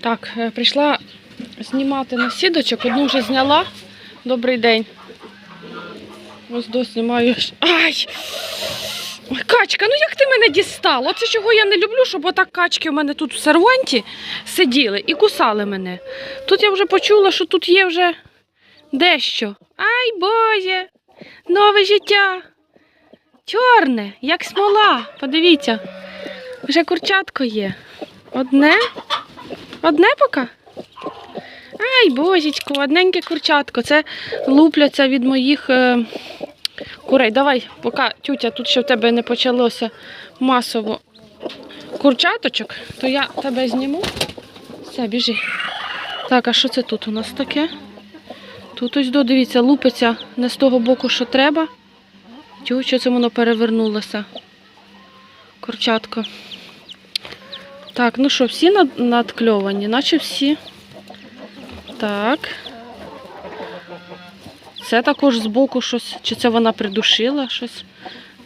Так, е, прийшла знімати на сідочок, одну вже зняла. Добрий день. Ось до знімаю. Ай! Ой, качка, ну як ти мене дістала? Оце чого я не люблю, щоб отак качки у мене тут в серванті сиділи і кусали мене. Тут я вже почула, що тут є вже дещо. Ай, Боже! Нове життя! Чорне, як смола. Подивіться. Вже курчатко є. Одне? Одне поки? Ай, божечко, одненьке курчатко. Це лупляться від моїх е, курей. Давай, поки тютя тут ще в тебе не почалося масово курчаточок, то я тебе зніму. Все, біжи. Так, а що це тут у нас таке? Тут ось до, дивіться, лупиться не з того боку, що треба. Тю, що це воно перевернулося? Курчатко. Так, ну що, всі над- надкльовані, наче всі. Так. Це також збоку щось, чи це вона придушила щось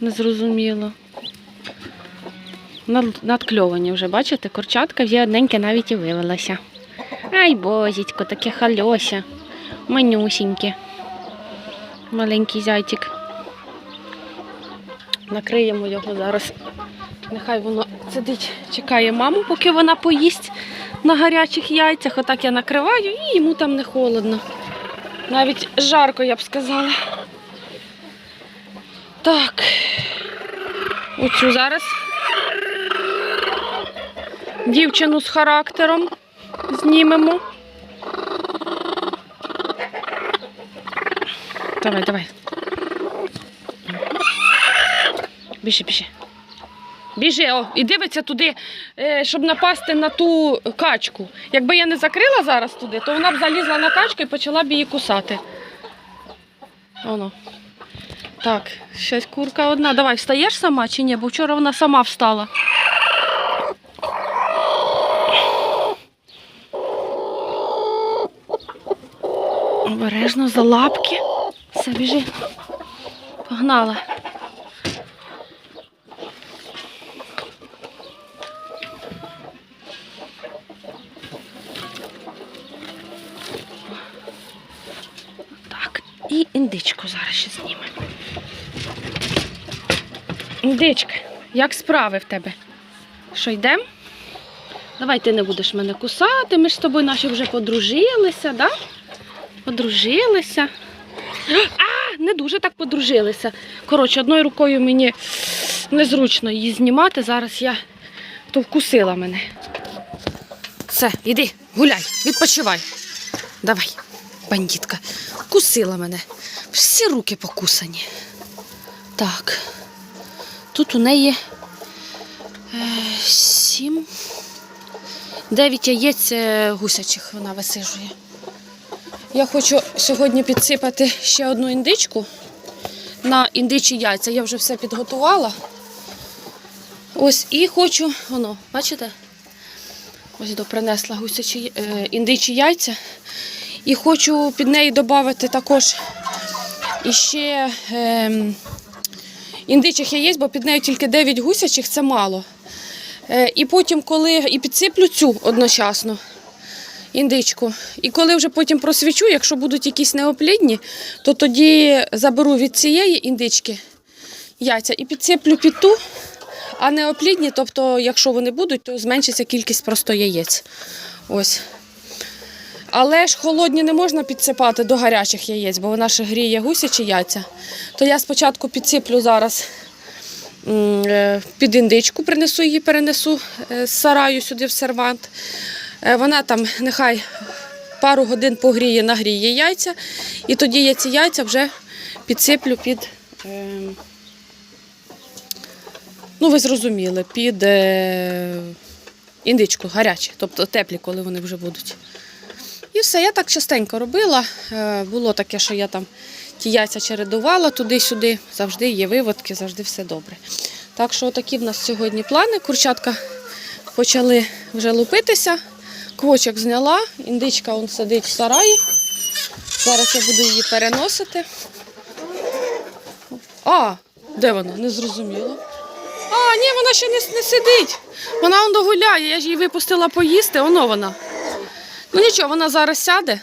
незрозуміло. Над- Надкльовані вже, бачите, курчатка вже одненьке навіть і вивелася. Ай, бозітько, таке хальося. Манюсіньке. Маленький зайчик. Накриємо його зараз. Нехай воно сидить, чекає маму, поки вона поїсть на гарячих яйцях. Отак я накриваю і йому там не холодно. Навіть жарко, я б сказала. Так. Оцю зараз. Дівчину з характером знімемо. Давай, давай. Біжи, біжи. Біжи, о, і дивиться туди, е, щоб напасти на ту качку. Якби я не закрила зараз туди, то вона б залізла на качку і почала б її кусати. Оно. Так, щось курка одна. Давай, встаєш сама чи ні? Бо вчора вона сама встала. Обережно за лапки. Все, біжи. Погнала. Так, і індичку зараз ще знімемо. Індичка, як справи в тебе? Що йдемо? Давай ти не будеш мене кусати, ми ж з тобою наші вже подружилися, да? Подружилися. А, не дуже так подружилися. Коротше, одною рукою мені незручно її знімати. Зараз я то вкусила мене. Все, іди, гуляй, відпочивай. Давай, бандитка. Вкусила мене. Всі руки покусані. Так. Тут у неї е, сім. Дев'ять яєць е, гусячих вона висижує. Я хочу сьогодні підсипати ще одну індичку на індичі яйця. Я вже все підготувала. Ось і хочу, воно, бачите? Ось до принесла гусячі е, індичі яйця. І хочу під неї додати також іще е, індичих яєць, бо під нею тільки 9 гусячих, це мало. Е, і потім, коли і підсиплю цю одночасно індичку. І коли вже потім просвічу, якщо будуть якісь неоплідні, то тоді заберу від цієї індички яйця і підсиплю під ту, а неоплідні, тобто, якщо вони будуть, то зменшиться кількість просто яєць. Ось. Але ж холодні не можна підсипати до гарячих яєць, бо вона ще гріє гусячі яйця. То я спочатку підсиплю зараз е, під індичку, принесу її, перенесу е, з сараю сюди в сервант. Е, Вона там нехай пару годин погріє, нагріє яйця, і тоді я ці яйця вже підсиплю під. Ну, ви зрозуміли, під індичку гарячі, тобто теплі, коли вони вже будуть. І все, я так частенько робила. Е, Було таке, що я там ті яйця чередувала туди-сюди, завжди є виводки, завжди все добре. Так що такі в нас сьогодні плани. Курчатка почали вже лупитися. Квочок зняла, індичка он сидить в сараї. Зараз я буду її переносити. А, де вона? Не зрозуміло. А, ні, вона ще не, не сидить. Вона он догуляє, я ж її випустила поїсти, воно вона. Ну нічого, вона зараз сяде,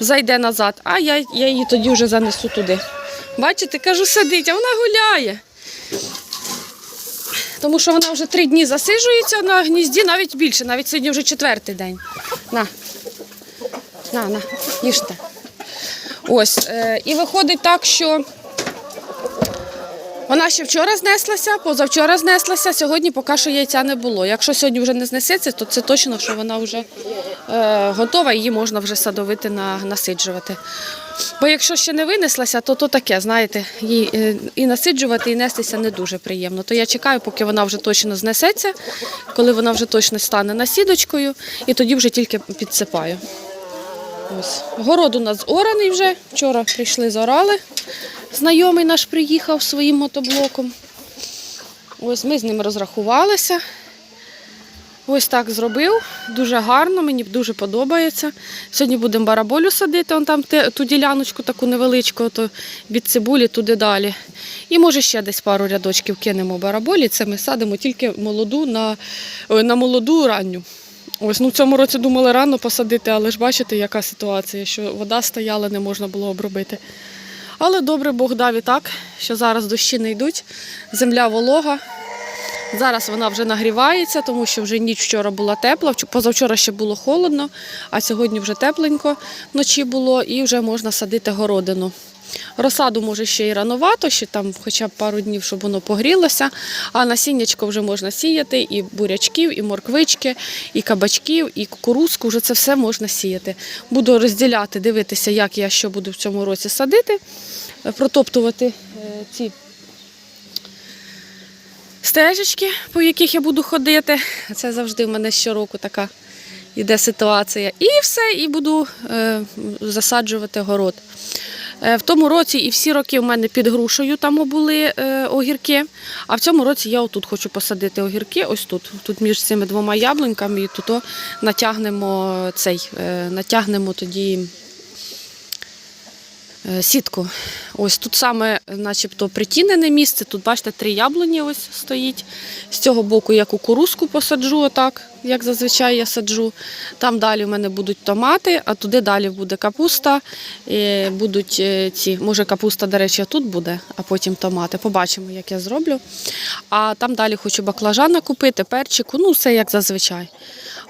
зайде назад, а я, я її тоді вже занесу туди. Бачите, кажу, сидить, а вона гуляє. Тому що вона вже три дні засиджується на гнізді, навіть більше, навіть сьогодні вже четвертий день. На, на, на, їжте. Ось. Е, і виходить так, що вона ще вчора знеслася, позавчора знеслася, сьогодні поки що яйця не було. Якщо сьогодні вже не знесеться, то це точно, що вона вже е, готова, її можна вже садовити на, насиджувати. Бо якщо ще не винеслася, то то таке, знаєте, їй е, і насиджувати, і нестися не дуже приємно. То я чекаю, поки вона вже точно знесеться, коли вона вже точно стане насідочкою, і тоді вже тільки підсипаю. Ось. Город у нас ораний вже. Вчора прийшли, зорали. Знайомий наш приїхав своїм мотоблоком. Ось ми з ним розрахувалися. Ось так зробив. Дуже гарно, мені дуже подобається. Сьогодні будемо бараболю садити, он там ту діляночку таку невеличку, то від цибулі туди далі. І може ще десь пару рядочків кинемо бараболі. Це ми садимо тільки молоду на, на молоду ранню. Ось ну в цьому році думали рано посадити, але ж бачите, яка ситуація, що вода стояла, не можна було обробити. Але добре Бог дав і так, що зараз дощі не йдуть, земля волога. Зараз вона вже нагрівається, тому що вже ніч вчора була тепла, позавчора ще було холодно, а сьогодні вже тепленько вночі було і вже можна садити городину. Розсаду може ще й ранувато, ще там хоча б пару днів, щоб воно погрілося. А насіннячко вже можна сіяти, і бурячків, і морквички, і кабачків, і кукурузку. Вже це все можна сіяти. Буду розділяти, дивитися, як я що буду в цьому році садити, е, протоптувати е, ці стежечки, по яких я буду ходити. Це завжди в мене щороку така йде ситуація. І все, і буду е, засаджувати город. Е, В тому році і всі роки в мене під грушею там були е, огірки. А в цьому році я отут хочу посадити огірки, ось тут. Тут між цими двома яблуньками, і тут натягнемо цей, е, натягнемо тоді сітку. Ось тут саме, начебто, притінене місце. Тут, бачите, три яблуні ось стоїть. З цього боку я кукурузку посаджу, отак, як зазвичай я саджу. Там далі в мене будуть томати, а туди далі буде капуста. І будуть е, ці, може, капуста, до речі, тут буде, а потім томати. Побачимо, як я зроблю. А там далі хочу баклажана купити, перчику, ну все як зазвичай.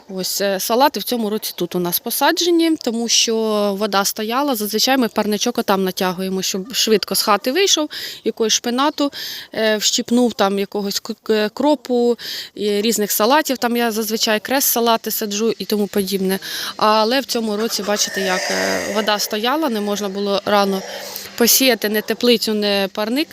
Ось е, салати в цьому році тут у нас посаджені, тому що вода стояла. Зазвичай ми парничок там натягуємо, щоб швидко з хати вийшов, якогось шпинату е, вщипнув там якогось кропу, різних салатів. Там я зазвичай крес салати саджу і тому подібне. Але в цьому році, бачите, як е, вода стояла, не можна було рано посіяти не теплицю, не парник.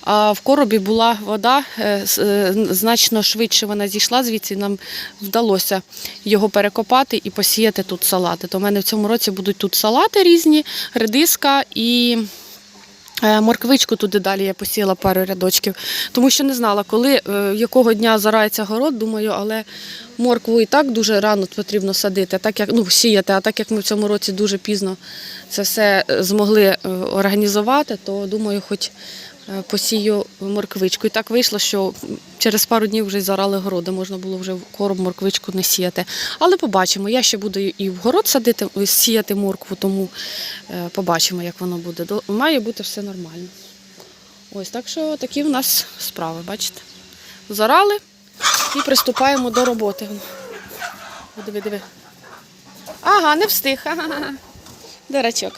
А в коробі була вода, е, е, значно швидше вона зійшла звідси. Нам вдалося його перекопати і посіяти тут салати. То в мене в цьому році будуть тут салати різні, редиска і. е, Морквичку туди далі я посіяла пару рядочків, тому що не знала, коли якого дня зарається город. Думаю, але моркву і так дуже рано потрібно садити, так як ну сіяти. А так як ми в цьому році дуже пізно це все е, змогли е, організувати, то думаю, хоч е, посію морквичку. І так вийшло, що через пару днів вже зарали городи, можна було вже в короб морквичку не сіяти. Але побачимо. Я ще буду і в город садити, сіяти моркву, тому побачимо, як воно буде. Має бути все нормально. Ось так що такі в нас справи, бачите. Зарали і приступаємо до роботи. Диви, диви. Ага, не встиг. Ага. Дурачок.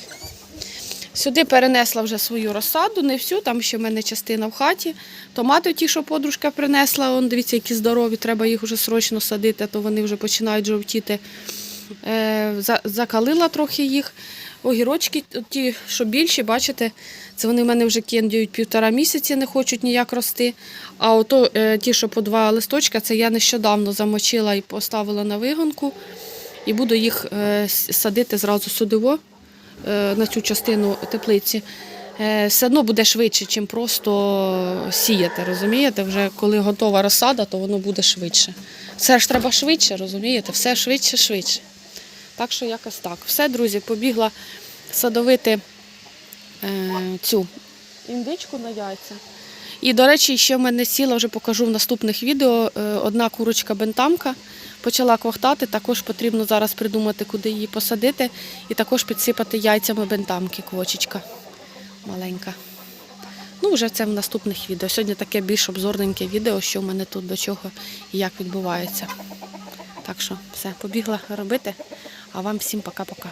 Сюди перенесла вже свою розсаду, не всю, там ще в мене частина в хаті. Томати ті, що подружка принесла, он, дивіться, які здорові, треба їх вже срочно садити, а то вони вже починають жовтіти. Е, закалила трохи їх. Огірочки, ті, що більші, бачите, це вони в мене вже кендюють півтора місяці, не хочуть ніяк рости. А ото е, ті, що по два листочка, це я нещодавно замочила і поставила на вигонку. І буду їх е, садити зразу сюди, во, е, на цю частину теплиці. Все одно буде швидше, ніж просто сіяти. Розумієте? Вже коли готова розсада, то воно буде швидше. Все ж треба швидше, розумієте? Все швидше, швидше. Так що якось так. Все, друзі, побігла садовити е, цю індичку на яйця. І, до речі, ще в мене сіла, вже покажу в наступних відео. е, Одна курочка бентамка почала квахтати. Також потрібно зараз придумати, куди її посадити, і також підсипати яйцями бентамки квочечка маленька. Ну, вже це в наступних відео. Сьогодні таке більш обзорненьке відео, що в мене тут до чого і як відбувається. Так що все, побігла робити. А вам всім пока-пока.